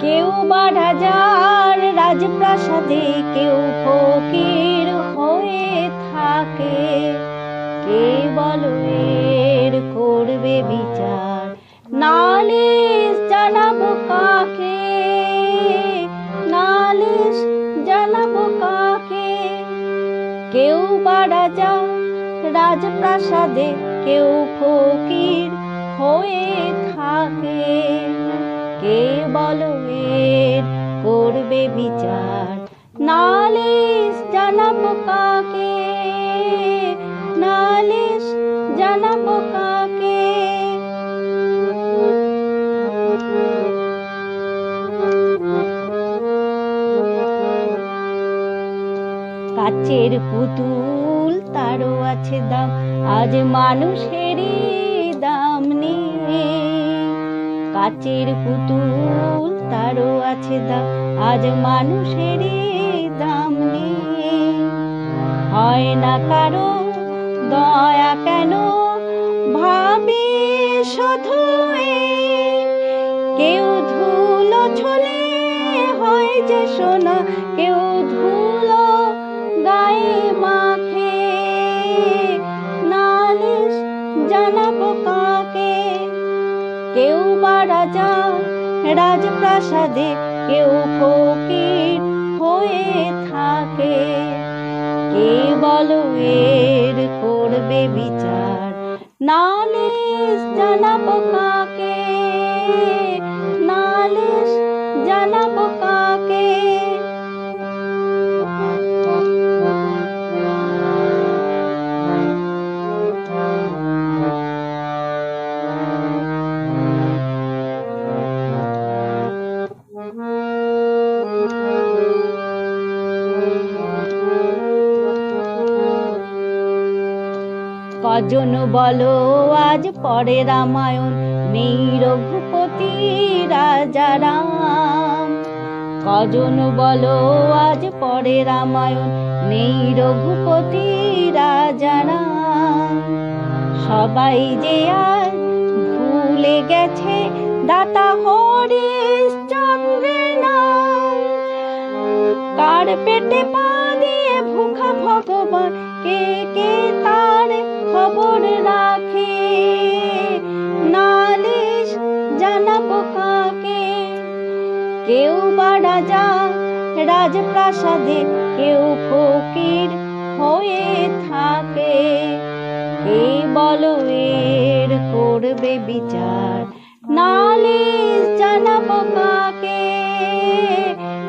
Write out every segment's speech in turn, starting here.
কেউ বা রাজার রাজপ্রাসাদে, কেউ ফকির হয়ে থাকে। কে এর করবে বিচার। নালিশ জানাব কাকে? নালিশ জানাব কাকে? কেউ বা রাজা রাজপ্রাসাদে, কেউ ফকির হয়ে থাকে। কে বলো বিচার নালিশ জানাব কাকে? নালিশ জানাব কাকে? কাচের পুতুল তারও আছে দাম। আজ মানুষেরই কাচের পুতুল, তারও আছে দাম। আজ মানুষের দাম নেই হয় না কারও দয়া কেন? ভাবি শুধু কেউ ধুলো ছলে হয় যে সোনা, কেউ ধুলো গায়ে মাখে। নালিশ জানাব কাকে কেউ বা রাজা, রাজপ্রাসাদে কেউ ফকির হয়ে থাকে। কে বলো এর করবে বিচার। নালিশ জানাব কাকে? নালিশ জানাব কাকে কজন বলো, আজ পরে রামায়ণ নেই রঘুপতি রাজা রাম কজন বলো, আজ পরে রামায়ণ নেই রঘুপতি রাজা রাম সবাই যে আর ভুলে গেছে, দাতা চন্দ্রের নাম। কার পেটে পা দিয়ে ভুখা ভগবান কে কে খবর রাখে। নালিশ জানাব কাকে? কেউ রাজপ্রাসাদে কেউ ফকির হয়ে থাকে। কে বলো করবে বিচার? নালিশ জানাব কাকে?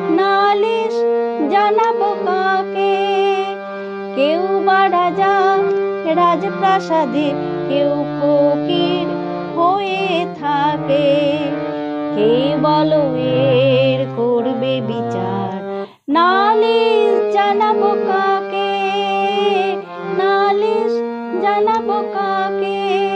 নালিশ জানাব কাকে? কেউ বা রাজা রাজপ্রাসাদে কেউ ফকির হয়ে থাকে। কে বলো এর করবে বিচার। নালিশ জানাব কাকে? নালিশ জানাব কাকে?